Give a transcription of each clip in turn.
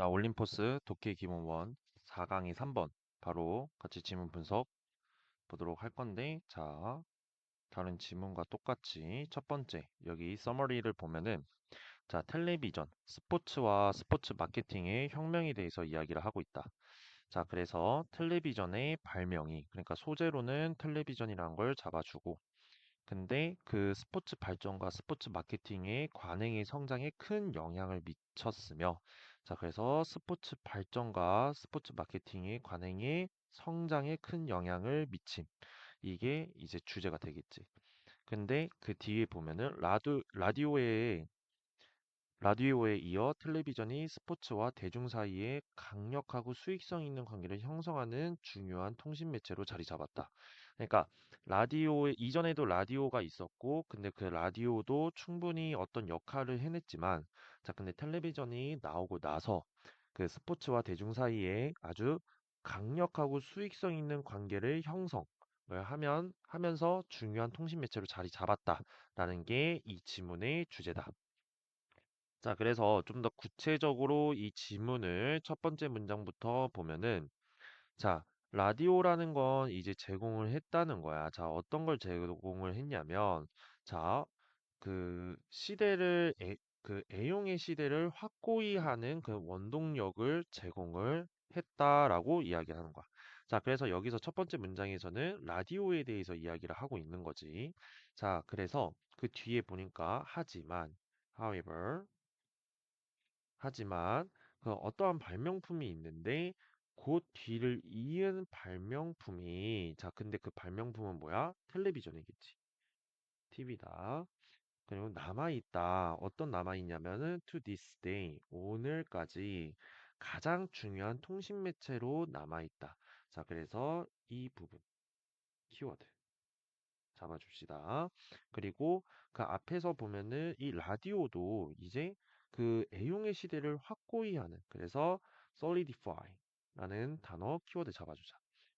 자, 올림포스 독해 기본원 4강의 3번 바로 같이 지문 분석 보도록 할 건데 자, 다른 지문과 똑같이 첫 번째 여기 서머리를 보면은 자, 텔레비전, 스포츠와 스포츠 마케팅의 혁명에 대해서 이야기를 하고 있다. 자, 그래서 텔레비전의 발명이 그러니까 소재로는 텔레비전이라는 걸 잡아주고 근데 그 스포츠 발전과 스포츠 마케팅의 관행의 성장에 큰 영향을 미쳤으며, 자, 그래서 스포츠 발전과 스포츠 마케팅의 관행의 성장에 큰 영향을 미침. 이게 이제 주제가 되겠지. 근데 그 뒤에 보면은 라디오, 라디오의 라디오에 이어 텔레비전이 스포츠와 대중 사이에 강력하고 수익성 있는 관계를 형성하는 중요한 통신 매체로 자리 잡았다. 그러니까 라디오에 이전에도 라디오가 있었고 근데 그 라디오도 충분히 어떤 역할을 해냈지만 자 근데 텔레비전이 나오고 나서 그 스포츠와 대중 사이에 아주 강력하고 수익성 있는 관계를 형성을 하면 하면서 중요한 통신 매체로 자리 잡았다라는 게 이 지문의 주제다. 자, 그래서 좀 더 구체적으로 이 지문을 첫 번째 문장부터 보면은, 자, 라디오라는 건 이제 제공을 했다는 거야. 자, 어떤 걸 제공을 했냐면, 자, 그 시대를, 애, 그 애용의 시대를 확고히 하는 그 원동력을 제공을 했다라고 이야기하는 거야. 자, 그래서 여기서 첫 번째 문장에서는 라디오에 대해서 이야기를 하고 있는 거지. 자, 그래서 그 뒤에 보니까 하지만, however, 하지만 그 어떠한 발명품이 있는데 그 뒤를 이은 발명품이 자 근데 그 발명품은 뭐야? 텔레비전이겠지. TV다. 그리고 남아있다. 어떤 남아있냐면은 to this day 오늘까지 가장 중요한 통신 매체로 남아있다. 자 그래서 이 부분 키워드 잡아줍시다. 그리고 그 앞에서 보면은 이 라디오도 이제 그 애용의 시대를 확고히 하는 그래서 solidify라는 단어 키워드 잡아주자.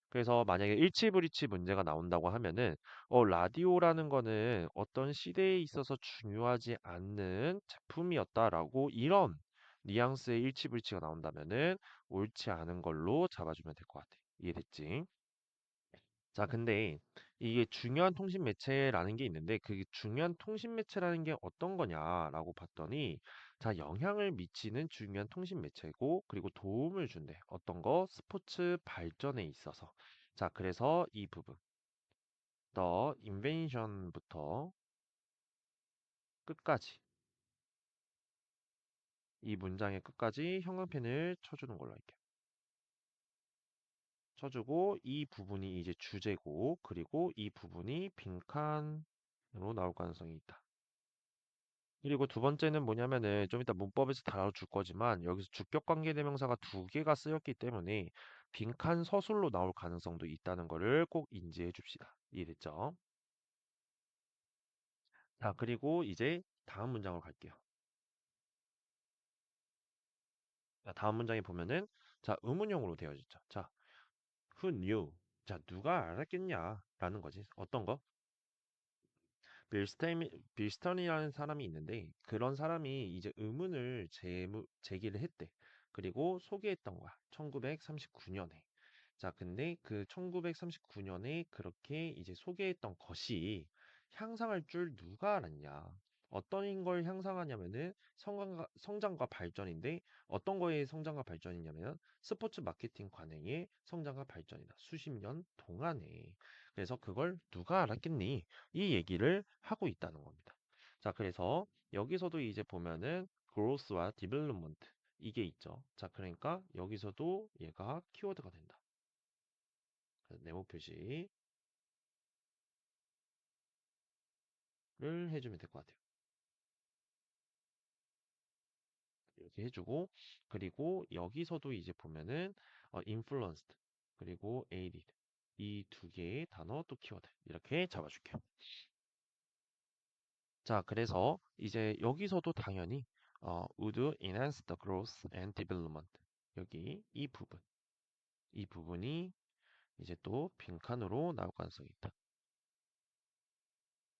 그래서 만약에 일치불이치 문제가 나온다고 하면은 어 라디오라는 거는 어떤 시대에 있어서 중요하지 않는 제품이었다라고 이런 뉘앙스의 일치불이치가 나온다면은 옳지 않은 걸로 잡아주면 될 것 같아. 이해됐지? 자, 근데 이게 중요한 통신 매체라는 게 있는데 그 중요한 통신 매체라는 게 어떤 거냐라고 봤더니 자, 영향을 미치는 중요한 통신 매체고 그리고 도움을 준대. 어떤 거? 스포츠 발전에 있어서. 자, 그래서 이 부분. The invention부터 끝까지 이 문장의 끝까지 형광펜을 쳐주는 걸로 할게요. 쳐주고 이 부분이 이제 주제고 그리고 이 부분이 빈칸으로 나올 가능성이 있다. 그리고 두 번째는 뭐냐면은 좀 이따 문법에서 다뤄줄 거지만 여기서 주격 관계 대명사가 두 개가 쓰였기 때문에 빈칸 서술로 나올 가능성도 있다는 것을 꼭 인지해 줍시다. 이해됐죠? 자, 그리고 이제 다음 문장으로 갈게요. 자, 다음 문장에 보면은 자, 의문형으로 되어있죠. 자, who knew? 자, 누가 알았겠냐? 라는 거지. 어떤 거? 빌스테미, 빌스턴이라는 사람이 있는데 그런 사람이 이제 의문을 제무, 제기를 했대. 그리고 소개했던 거야. 1939년에. 자, 근데 그 1939년에 그렇게 이제 소개했던 것이 향상할 줄 누가 알았냐? 어떤 걸 향상하냐면은 성장과, 성장과 발전인데 어떤 거의 성장과 발전이냐면 스포츠 마케팅 관행의 성장과 발전이다. 수십 년 동안에. 그래서 그걸 누가 알았겠니? 이 얘기를 하고 있다는 겁니다. 자, 그래서 여기서도 이제 보면은 growth와 development 이게 있죠. 자, 그러니까 여기서도 얘가 키워드가 된다. 네모 표시 를 해주면 될 것 같아요. 이렇게 해주고 그리고 여기서도 이제 보면은 어, influenced 그리고 aided 이 두 개의 단어 또 키워드 이렇게 잡아줄게요. 자, 그래서 이제 여기서도 당연히 어, would enhance the growth and development 여기 이 부분 이 부분이 이제 또 빈칸으로 나올 가능성이 있다.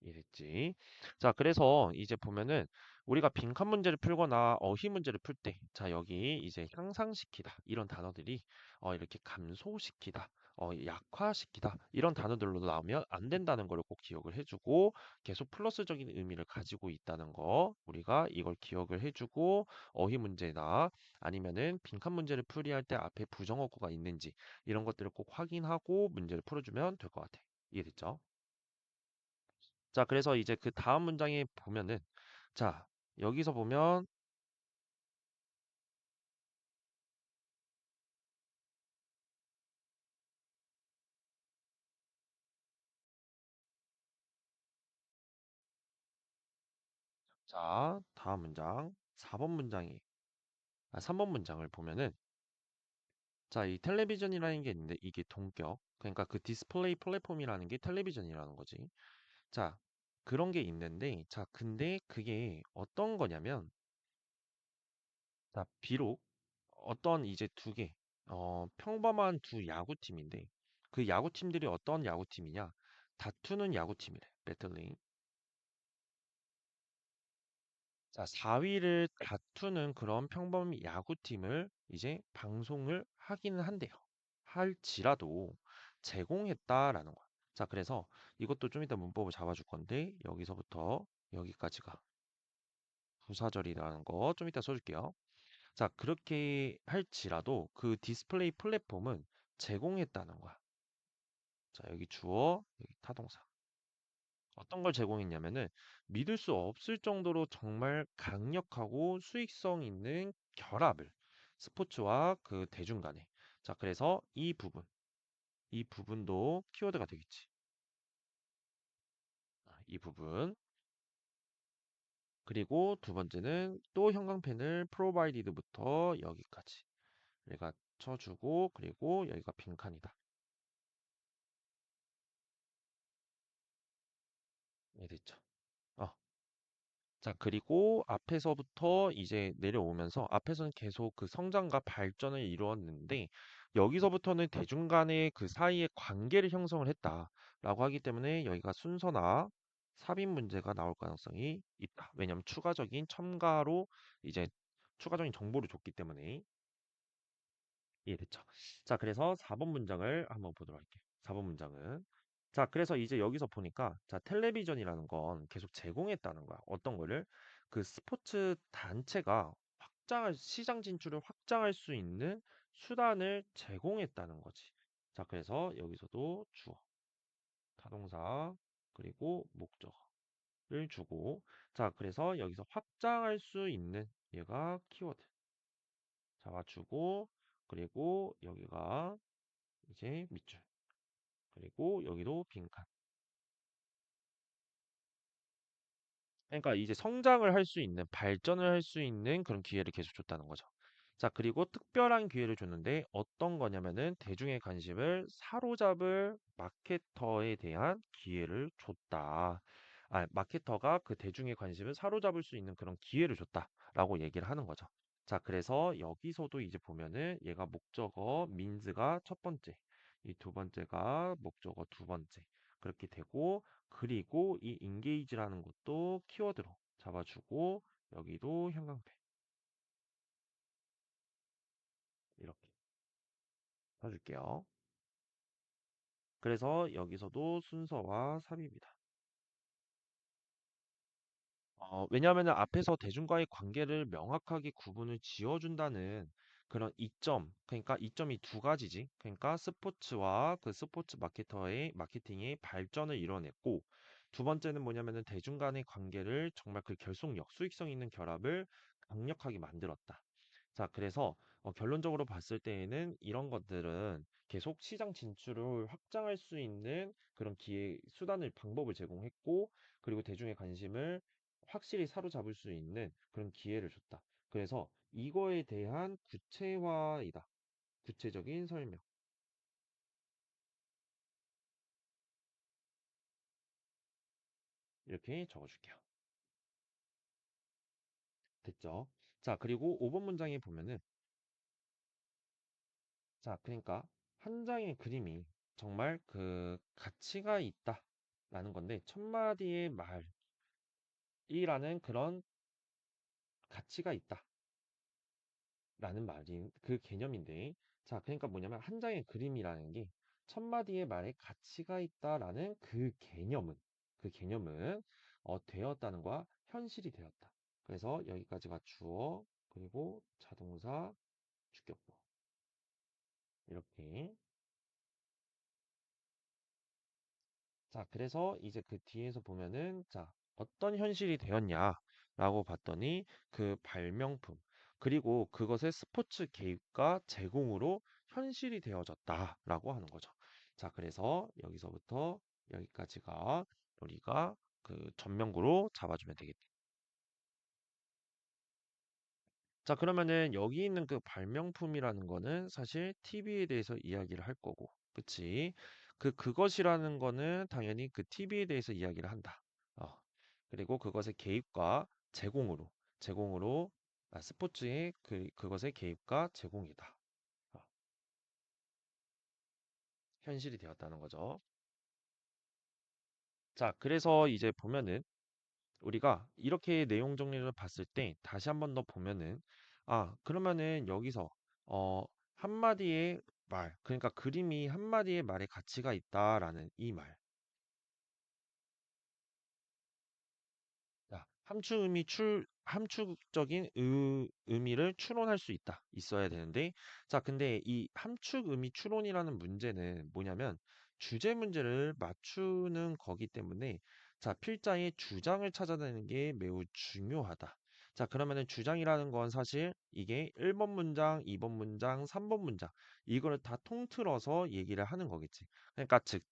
이랬지. 자, 그래서 이제 보면은 우리가 빈칸 문제를 풀거나 어휘 문제를 풀 때, 자, 여기 이제 향상시키다 이런 단어들이 어, 이렇게 감소시키다, 어, 약화시키다 이런 단어들로 나오면 안 된다는 걸 꼭 기억을 해주고 계속 플러스적인 의미를 가지고 있다는 거 우리가 이걸 기억을 해주고 어휘 문제나 아니면은 빈칸 문제를 풀이할 때 앞에 부정어구가 있는지 이런 것들을 꼭 확인하고 문제를 풀어주면 될 것 같아. 이해됐죠? 자, 그래서 이제 그 다음 문장에 보면은, 자, 여기서 보면, 자, 다음 문장, 4번 문장이, 아, 3번 문장을 보면은, 자, 이 텔레비전이라는 게 있는데, 이게 동격. 그러니까 그 디스플레이 플랫폼이라는 게 텔레비전이라는 거지. 자, 그런 게 있는데, 자, 근데 그게 어떤 거냐면, 자, 비록 어떤 이제 두 개, 어, 평범한 두 야구팀인데, 그 야구팀들이 어떤 야구팀이냐? 다투는 야구팀이래. 배틀링. 자, 4 위를 다투는 그런 평범 야구팀을 이제 방송을 하기는 한대요. 할지라도 제공했다라는 거야. 자, 그래서 이것도 좀 이따 문법을 잡아줄 건데 여기서부터 여기까지가 부사절이라는 거 좀 이따 써줄게요. 자, 그렇게 할지라도 그 디스플레이 플랫폼은 제공했다는 거야. 자, 여기 주어, 여기 타동사. 어떤 걸 제공했냐면은 믿을 수 없을 정도로 정말 강력하고 수익성 있는 결합을 스포츠와 그 대중 간에 자 그래서 이 부분 이 부분도 키워드가 되겠지. 아, 이 부분. 그리고 두 번째는 또 형광펜을 provided부터 여기까지. 내가 쳐주고 그리고 여기가 빈칸이다. 네 됐죠? 어, 자, 그리고 앞에서부터 이제 내려오면서 앞에서는 계속 그 성장과 발전을 이루었는데 여기서부터는 대중 간의 그 사이의 관계를 형성을 했다라고 하기 때문에 여기가 순서나 삽입 문제가 나올 가능성이 있다. 왜냐하면 추가적인 첨가로 이제 추가적인 정보를 줬기 때문에 이해됐죠? 자, 그래서 4번 문장을 한번 보도록 할게요. 4번 문장은 자, 그래서 이제 여기서 보니까 자, 텔레비전이라는 건 계속 제공했다는 거야. 어떤 거를? 그 스포츠 단체가 확장할 시장 진출을 확장할 수 있는 수단을 제공했다는 거지. 자, 그래서 여기서도 주어, 타동사, 그리고 목적어를 주고 자, 그래서 여기서 확장할 수 있는 얘가 키워드 잡아주고 그리고 여기가 이제 밑줄. 그리고 여기도 빈칸. 그러니까 이제 성장을 할 수 있는, 발전을 할 수 있는 그런 기회를 계속 줬다는 거죠. 자, 그리고 특별한 기회를 줬는데 어떤 거냐면은 대중의 관심을 사로잡을 마케터에 대한 기회를 줬다. 아, 마케터가 그 대중의 관심을 사로잡을 수 있는 그런 기회를 줬다라고 얘기를 하는 거죠. 자, 그래서 여기서도 이제 보면은 얘가 목적어 민즈가 첫 번째, 이 두 번째가 목적어 두 번째. 그렇게 되고, 그리고 이 engage라는 것도 키워드로 잡아주고, 여기도 형광펜. 이렇게 써줄게요. 그래서 여기서도 순서와 삽입이다. 어, 왜냐하면 앞에서 대중과의 관계를 명확하게 구분을 지어준다는 그런 이점, 그러니까 이점이 두 가지지. 그러니까 스포츠와 그 스포츠 마케터의 마케팅의 발전을 이뤄냈고, 두 번째는 뭐냐면은 대중 간의 관계를 정말 그 결속력, 수익성 있는 결합을 강력하게 만들었다. 자, 그래서 어, 결론적으로 봤을 때에는 이런 것들은 계속 시장 진출을 확장할 수 있는 그런 기회, 수단을, 방법을 제공했고, 그리고 대중의 관심을 확실히 사로잡을 수 있는 그런 기회를 줬다. 그래서 이거에 대한 구체화이다. 구체적인 설명. 이렇게 적어줄게요. 됐죠? 자, 그리고 5번 문장에 보면은, 자, 그러니까 한 장의 그림이 정말 그 가치가 있다. 라는 건데 첫 마디의 말이라는 그런 가치가 있다. 라는 말인 그 개념인데 자 그러니까 뭐냐면 한 장의 그림이라는 게 첫 마디의 말에 가치가 있다라는 그 개념은 그 개념은 어, 되었다는 거와 현실이 되었다. 그래서 여기까지가 주어 그리고 자동사 주격보 이렇게 자, 그래서 이제 그 뒤에서 보면은, 자, 어떤 현실이 되었냐라고 봤더니 그 발명품, 그리고 그것의 스포츠 개입과 제공으로 현실이 되어졌다라고 하는 거죠. 자, 그래서 여기서부터 여기까지가 우리가 그 전명구로 잡아주면 되겠다. 자, 그러면은 여기 있는 그 발명품이라는 거는 사실 TV에 대해서 이야기를 할 거고, 그치? 그, 그것이라는 거는 당연히 그 TV에 대해서 이야기를 한다. 어. 그리고 그것의 개입과 제공으로, 제공으로, 아, 스포츠의 그, 그것의 개입과 제공이다. 어. 현실이 되었다는 거죠. 자, 그래서 이제 보면은 우리가 이렇게 내용 정리를 봤을 때 다시 한 번 더 보면은 아, 그러면은 여기서 어, 한마디의 말, 그러니까 그림이 한마디의 말에 가치가 있다라는 이 말. 자, 함축음이 출, 함축적인 의, 의미를 추론할 수 있다. 있어야 되는데, 자, 근데 이 함축음이 추론이라는 문제는 뭐냐면, 주제 문제를 맞추는 거기 때문에, 자, 필자의 주장을 찾아내는 게 매우 중요하다. 자, 그러면은 주장이라는 건 사실 이게 1번 문장, 2번 문장, 3번 문장, 이거를 다 통틀어서 얘기를 하는 거겠지. 그러니까 즉,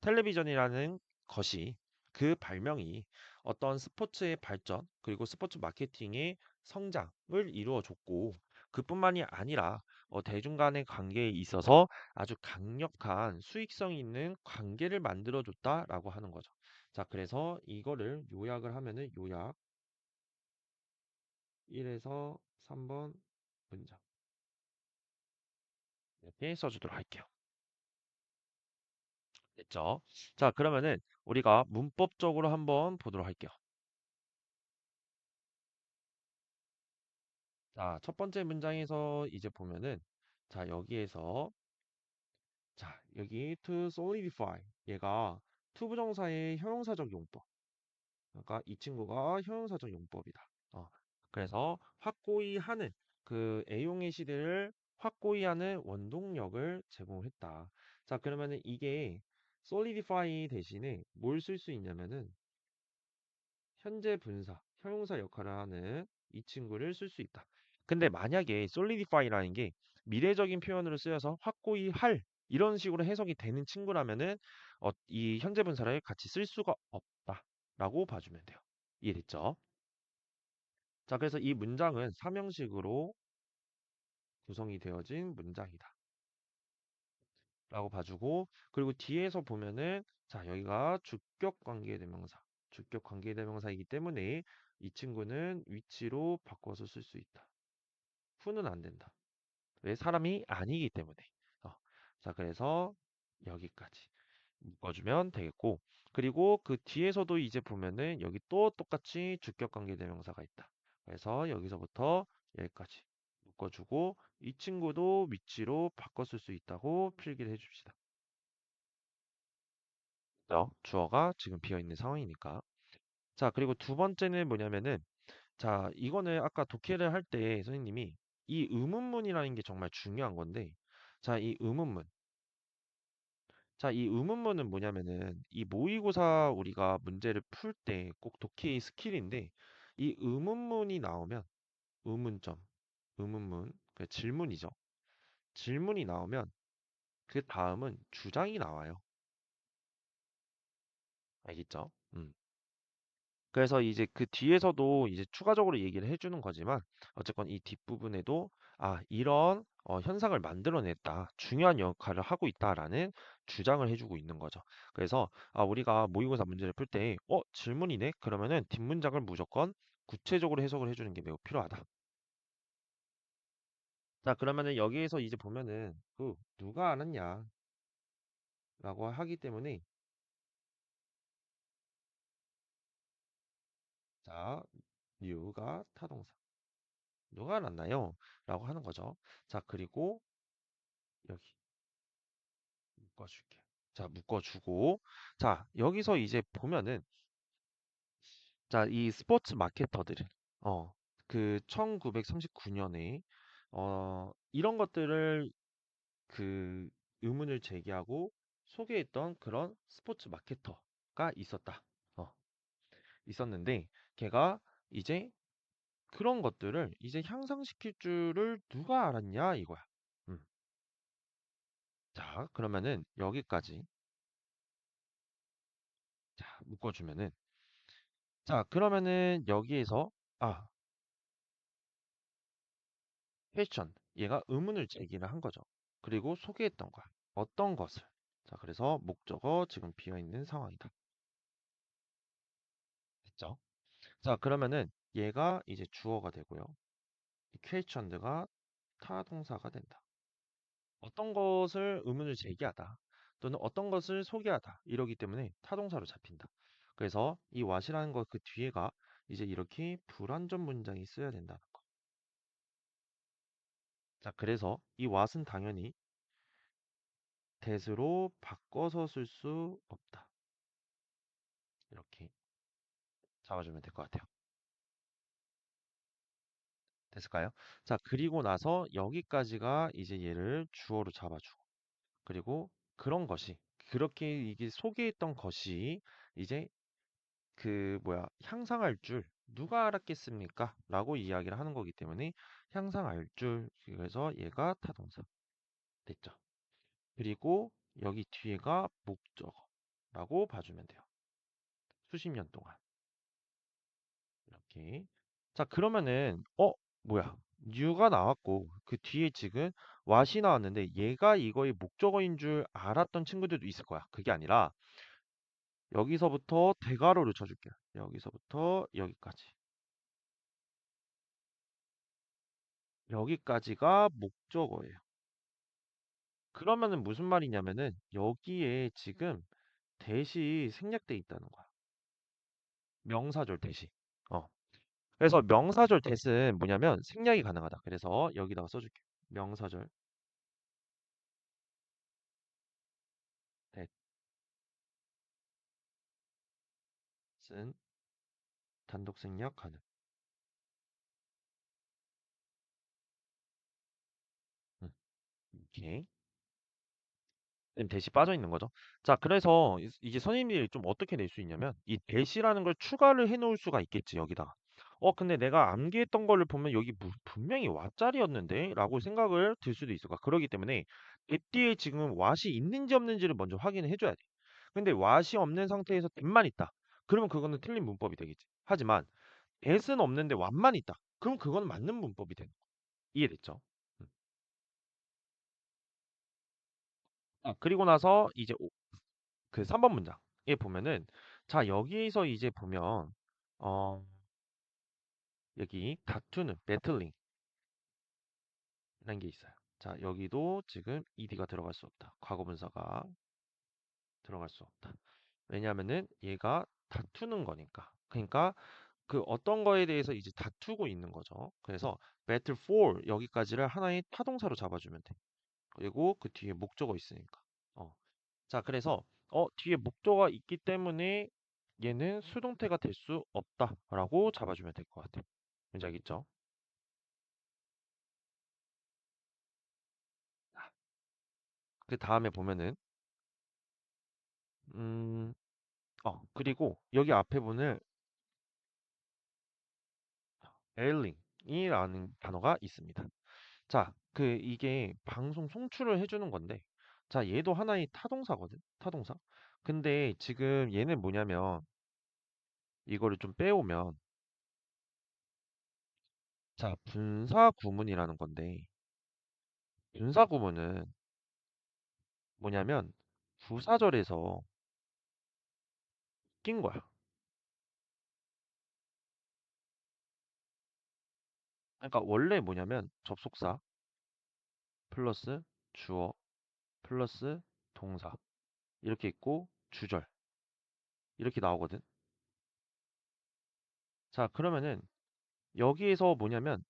텔레비전이라는 것이 그 발명이 어떤 스포츠의 발전 그리고 스포츠 마케팅의 성장을 이루어 줬고 그뿐만이 아니라 어, 대중 간의 관계에 있어서 아주 강력한 수익성 있는 관계를 만들어 줬다라고 하는 거죠. 자, 그래서 이거를 요약을 하면은 요약 1에서 3번 문장 이렇게 써주도록 할게요. 됐죠? 자, 그러면은 우리가 문법적으로 한번 보도록 할게요. 자, 첫 번째 문장에서 이제 보면은 자, 여기에서 자, 여기 to solidify 얘가 투부정사의 형용사적 용법. 그러니까 이 친구가 형용사적 용법이다. 어, 그래서 확고히 하는 그 애용의 시대를 확고히 하는 원동력을 제공했다. 자, 그러면은 이게 solidify 대신에 뭘 쓸 수 있냐면은 현재 분사, 형용사 역할을 하는 이 친구를 쓸 수 있다. 근데 만약에 solidify라는 게 미래적인 표현으로 쓰여서 확고히 할 이런 식으로 해석이 되는 친구라면은 어, 이 현재 분사를 같이 쓸 수가 없다라고 봐주면 돼요. 이해됐죠? 자, 그래서 이 문장은 삼형식으로 구성이 되어진 문장이다. 라고 봐주고 그리고 뒤에서 보면은 자, 여기가 주격 관계대명사. 주격 관계대명사이기 때문에 이 친구는 위치로 바꿔서 쓸 수 있다. 후는 안 된다. 왜? 사람이 아니기 때문에. 어, 자, 그래서 여기까지 묶어주면 되겠고, 그리고 그 뒤에서도 이제 보면은 여기 또 똑같이 주격 관계 대명사가 있다. 그래서 여기서부터 여기까지 묶어주고, 이 친구도 위치로 바꿔 쓸 수 있다고 필기를 해줍시다. 그죠? 주어가 지금 비어 있는 상황이니까. 자, 그리고 두 번째는 뭐냐면은, 자, 이거는 아까 독해를 할 때 선생님이 이 의문문이라는 게 정말 중요한 건데, 자, 이 의문문. 자, 이 의문문은 뭐냐면은 이 모의고사 우리가 문제를 풀 때 꼭 독해의 스킬인데 이 의문문이 나오면 의문점, 의문문, 그 질문이죠. 질문이 나오면 그 다음은 주장이 나와요. 알겠죠? 음. 그래서 이제 그 뒤에서도 이제 추가적으로 얘기를 해 주는 거지만 어쨌건 이 뒷부분에도 아 이런 어, 현상을 만들어냈다 중요한 역할을 하고 있다라는 주장을 해 주고 있는 거죠. 그래서 아 우리가 모의고사 문제를 풀 때 어 질문이네 그러면은 뒷문장을 무조건 구체적으로 해석을 해 주는 게 매우 필요하다. 자 그러면은 여기에서 이제 보면은 그 누가 알았냐 라고 하기 때문에 자, new가 타동사. 누가 알았나요? 라고 하는 거죠. 자, 그리고 여기 묶어줄게요. 자, 묶어주고. 자, 여기서 이제 보면은, 자, 이 스포츠 마케터들은, 어, 그 1939년에, 어, 이런 것들을 그 의문을 제기하고 소개했던 그런 스포츠 마케터가 있었다. 어, 있었는데, 걔가 이제 그런 것들을 이제 향상시킬 줄을 누가 알았냐 이거야. 음. 자, 그러면은 여기까지 자, 묶어 주면은 자, 그러면은 여기에서 아, 패션 얘가 의문을 제기를 한 거죠. 그리고 소개했던 거야. 어떤 것을? 자, 그래서 목적어 지금 비어 있는 상황이다. 됐죠? 자, 그러면은 얘가 이제 주어가 되고요. 이 퀘스천드가 타동사가 된다. 어떤 것을 의문을 제기하다 또는 어떤 것을 소개하다 이러기 때문에 타동사로 잡힌다. 그래서 이 what이라는 것 그 뒤에가 이제 이렇게 불완전 문장이 쓰여야 된다는 거. 자, 그래서 이 what은 당연히 that으로 바꿔서 쓸 수 없다. 이렇게 잡아주면 될 것 같아요. 됐을까요? 자, 그리고 나서 여기까지가 이제 얘를 주어로 잡아주고 그리고 그런 것이 그렇게 이게 소개했던 것이 이제 그 뭐야 향상할 줄 누가 알았겠습니까? 라고 이야기를 하는 거기 때문에 향상할 줄 그래서 얘가 타동사 됐죠. 그리고 여기 뒤에가 목적어라고 봐주면 돼요. 수십 년 동안 이렇게 자 그러면은 어 뭐야 new가 나왔고 그 뒤에 지금 what이 나왔는데 얘가 이거의 목적어인 줄 알았던 친구들도 있을 거야. 그게 아니라 여기서부터 대괄호를 쳐줄게요. 여기서부터 여기까지. 여기까지가 목적어예요. 그러면은 무슨 말이냐면은 여기에 지금 대시 생략돼 있다는 거야. 명사절 대시. 어. 그래서 명사절 대시는 뭐냐면 생략이 가능하다. 그래서 여기다가 써줄게. 명사절 대신 단독 생략 가능. 오케이. 지금 대시 빠져 있는 거죠. 자, 그래서 이- 이제 선생님들이 좀 어떻게 낼 수 있냐면 이 대시라는 걸 추가를 해 놓을 수가 있겠지, 여기다가. 어, 근데 내가 암기했던 거를 보면 여기 무- 분명히 왓짜리였는데? 라고 생각을 들 수도 있을 거야. 그러기 때문에 대 뒤에 지금 왓이 있는지 없는지를 먼저 확인을 해 줘야 돼. 근데 왓이 없는 상태에서 대만 있다. 그러면 그거는 틀린 문법이 되겠지. 하지만 대는 없는데 왓만 있다. 그럼 그건 맞는 문법이 되는 거야. 이해됐죠? 아, 그리고 나서 이제 그 3 번 문장에 보면은 자 여기에서 이제 보면 어 여기 다투는 배틀링 이라는 게 있어요. 자 여기도 지금 ed가 들어갈 수 없다. 과거분사가 들어갈 수 없다. 왜냐하면은 얘가 다투는 거니까. 그러니까 그 어떤 거에 대해서 이제 다투고 있는 거죠. 그래서 battle for 여기까지를 하나의 타동사로 잡아주면 돼. 그리고 그 뒤에 목적어 있으니까. 어. 자, 그래서 어, 뒤에 목적어가 있기 때문에 얘는 수동태가 될 수 없다라고 잡아주면 될 것 같아요. 뭔지 알겠죠? 그 다음에 보면은 음, 어, 그리고 여기 앞에 보는 에일링이라는 단어가 있습니다. 자, 그 이게 방송 송출을 해 주는 건데, 자, 얘도 하나의 타동사거든, 타동사. 근데 지금 얘는 뭐냐면 이거를 좀 빼오면 자, 분사 구문이라는 건데, 분사 구문은 뭐냐면 부사절에서 낀 거야. 그러니까 원래 뭐냐면 접속사 플러스 주어 플러스 동사 이렇게 있고 주절 이렇게 나오거든. 자, 그러면은 여기에서 뭐냐면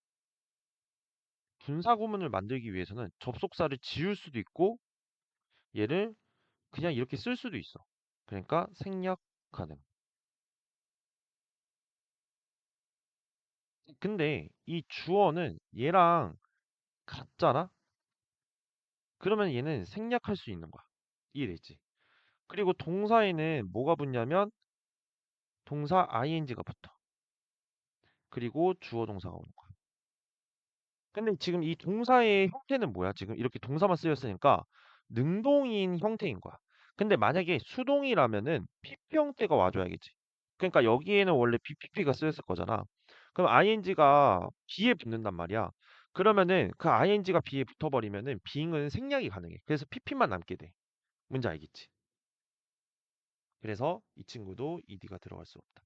분사 구문을 만들기 위해서는 접속사를 지울 수도 있고 얘를 그냥 이렇게 쓸 수도 있어. 그러니까 생략 가능. 근데 이 주어는 얘랑 같잖아? 그러면 얘는 생략할 수 있는 거야. 이해됐지? 그리고 동사에는 뭐가 붙냐면 동사 ing가 붙어. 그리고 주어 동사가 오는 거야. 근데 지금 이 동사의 형태는 뭐야? 지금 이렇게 동사만 쓰였으니까 능동인 형태인 거야. 근데 만약에 수동이라면은 PP 형태가 와줘야겠지. 그러니까 여기에는 원래 BPP가 쓰였을 거잖아. 그럼 ing가 B에 붙는단 말이야. 그러면은 그 ing가 B에 붙어버리면은 being은 생략이 가능해. 그래서 PP만 남게 돼. 뭔지 알겠지? 그래서 이 친구도 ed가 들어갈 수 없다.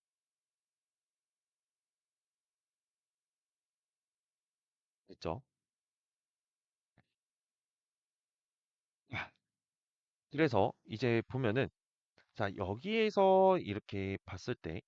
됐죠? 아, 그래서 이제 보면은 자 여기에서 이렇게 봤을 때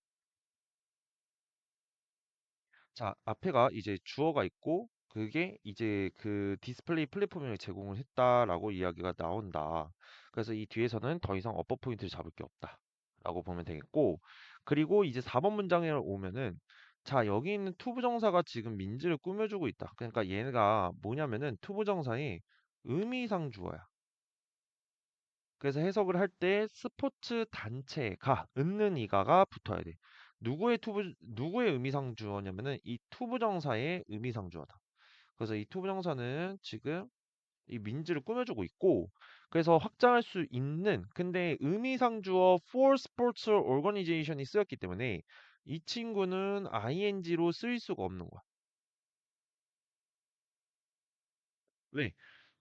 자, 앞에가 이제 주어가 있고 그게 이제 그 디스플레이 플랫폼을 제공을 했다라고 이야기가 나온다. 그래서 이 뒤에서는 더 이상 어퍼 포인트를 잡을 게 없다라고 보면 되겠고 그리고 이제 4번 문장에 오면은 자, 여기 있는 투부정사가 지금 민지를 꾸며주고 있다. 그러니까 얘가 뭐냐면은 투부정사의 의미상 주어야. 그래서 해석을 할 때 스포츠 단체가 있는 이가가 붙어야 돼. 누구의 투부 누구의 의미상 주어냐면은 이 투부정사의 의미상 주어다. 그래서 이 투부정사는 지금 이 민지를 꾸며주고 있고 그래서 확장할 수 있는 근데 의미상 주어 for sports organization이 쓰였기 때문에 이 친구는 ing로 쓰일 수가 없는 거야. 왜?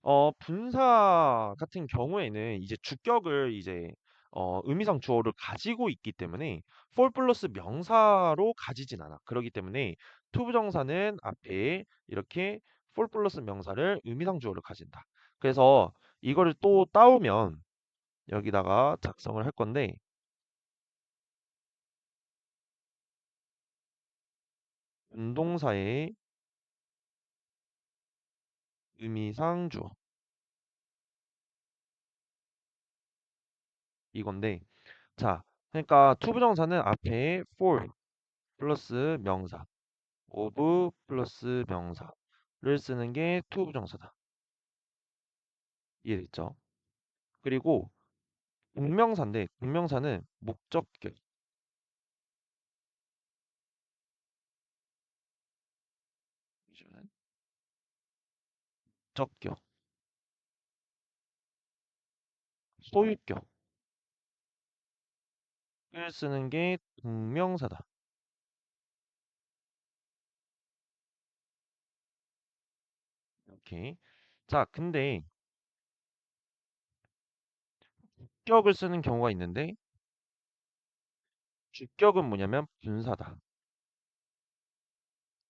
어, 분사 같은 경우에는 이제 주격을 이제 어, 의미상 주어를 가지고 있기 때문에 for 플러스 명사로 가지진 않아. 그렇기 때문에 투부정사는 앞에 이렇게 for 플러스 명사를 의미상 주어를 가진다. 그래서 이거를 또 따오면 여기다가 작성을 할 건데 운동사의 의미상 주어 이건데 자 그러니까 투부정사는 앞에 for 플러스 명사 of 플러스 명사를 쓰는 게 투부정사다. 이해됐죠? 그리고 동명사인데 동명사는 목적격, 적격, 소유격을 쓰는 게 동명사다. 이렇게. 자, 근데 주격을 쓰는 경우가 있는데 주격은 뭐냐면 분사다.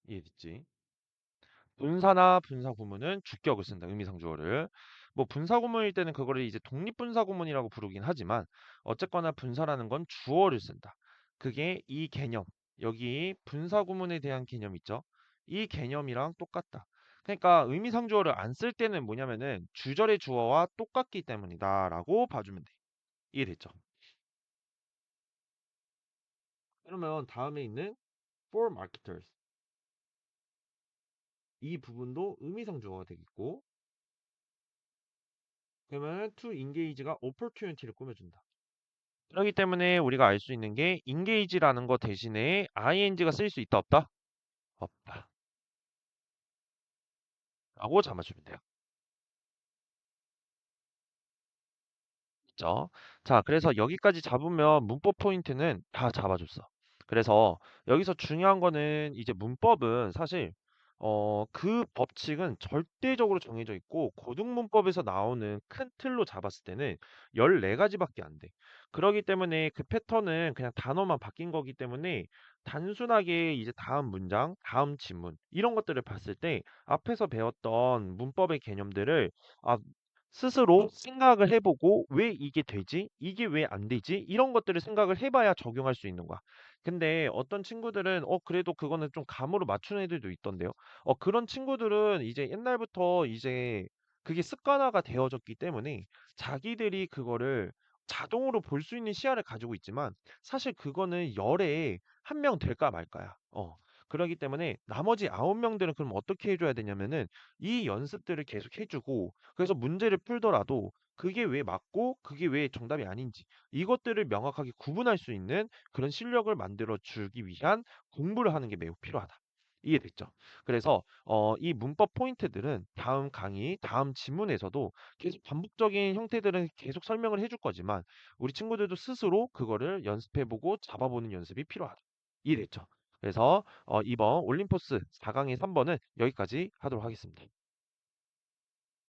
이해됐지? 분사나 분사 구문은 주격을 쓴다. 의미상 주어를. 뭐 분사 구문일 때는 그거를 이제 독립분사 구문이라고 부르긴 하지만 어쨌거나 분사라는 건 주어를 쓴다. 그게 이 개념, 여기 분사 구문에 대한 개념 있죠? 이 개념이랑 똑같다. 그러니까 의미상 주어를 안 쓸 때는 뭐냐면은 주절의 주어와 똑같기 때문이다라고 봐주면 돼. 이해됐죠? 그러면 다음에 있는 for marketers 이 부분도 의미상 주어가 되겠고 그러면 to engage가 opportunity를 꾸며준다. 그렇기 때문에 우리가 알 수 있는 게 engage라는 거 대신에 ing가 쓰일 수 있다 없다? 없다. 라고 잡아주면 돼요. 있죠? 자, 그래서 여기까지 잡으면 문법 포인트는 다 잡아줬어. 그래서 여기서 중요한 거는 이제 문법은 사실 어, 그 법칙은 절대적으로 정해져 있고 고등문법에서 나오는 큰 틀로 잡았을 때는 14 가지밖에 안 돼. 그러기 때문에 그 패턴은 그냥 단어만 바뀐 거기 때문에 단순하게 이제 다음 문장, 다음 지문 이런 것들을 봤을 때 앞에서 배웠던 문법의 개념들을 아, 스스로 생각을 해보고 왜 이게 되지? 이게 왜 안 되지? 이런 것들을 생각을 해봐야 적용할 수 있는 거야. 근데 어떤 친구들은 어 그래도 그거는 좀 감으로 맞추는 애들도 있던데요. 어 그런 친구들은 이제 옛날부터 이제 그게 습관화가 되어졌기 때문에 자기들이 그거를 자동으로 볼 수 있는 시야를 가지고 있지만 사실 그거는 열에 한 명 될까 말까야. 어. 그러기 때문에 나머지 아홉 명들은 그럼 어떻게 해줘야 되냐면은 이 연습들을 계속 해주고 그래서 문제를 풀더라도 그게 왜 맞고 그게 왜 정답이 아닌지 이것들을 명확하게 구분할 수 있는 그런 실력을 만들어 주기 위한 공부를 하는 게 매우 필요하다. 이해됐죠? 그래서 어, 이 문법 포인트들은 다음 강의, 다음 지문에서도 계속 반복적인 형태들은 계속 설명을 해줄 거지만 우리 친구들도 스스로 그거를 연습해보고 잡아보는 연습이 필요하다. 이해됐죠? 그래서 어, 이번 올림포스 4강의 3번은 여기까지 하도록 하겠습니다.